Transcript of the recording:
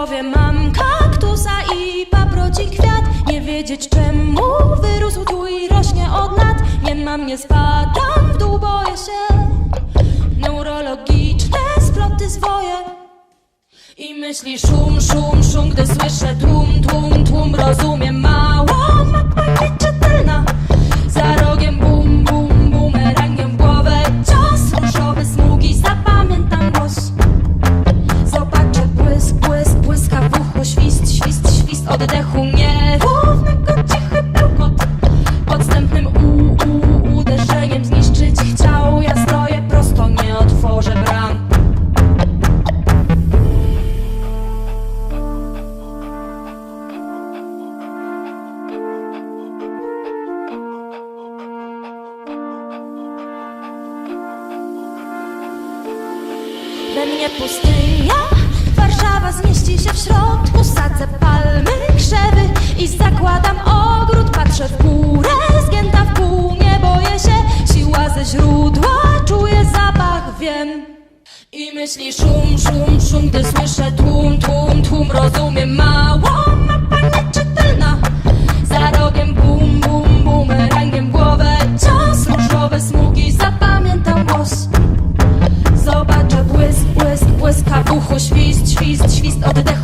głowie mam kaktusa i paproci kwiat. Nie wiedzieć czemu wyrósł tu i rośnie od lat Nie mam, nie spadam w dół, boję się. Neurologiczne sploty zwoje I myśli szum, szum, szum, gdy słyszę tłum, tłum, tłum Rozumiem świst, świst oddechu Nierównego cichy bełkot Podstępnym u, u, uderzeniem zniszczyć chciał. Ja stoję prosto, nie otworzę bram. We pustynia, Warszawa zmieści się w środku. Sadzę palmy, krzewy i zakładam ogród. Patrzę w górę, zgięta w pół, nie boję się Siła ze źródła, czuję zapach, wiem. I myśli szum, szum, szum, gdy słyszę tłum, tłum, tłum. Rozumiem mało, Cicho świst, świst, świst oddech.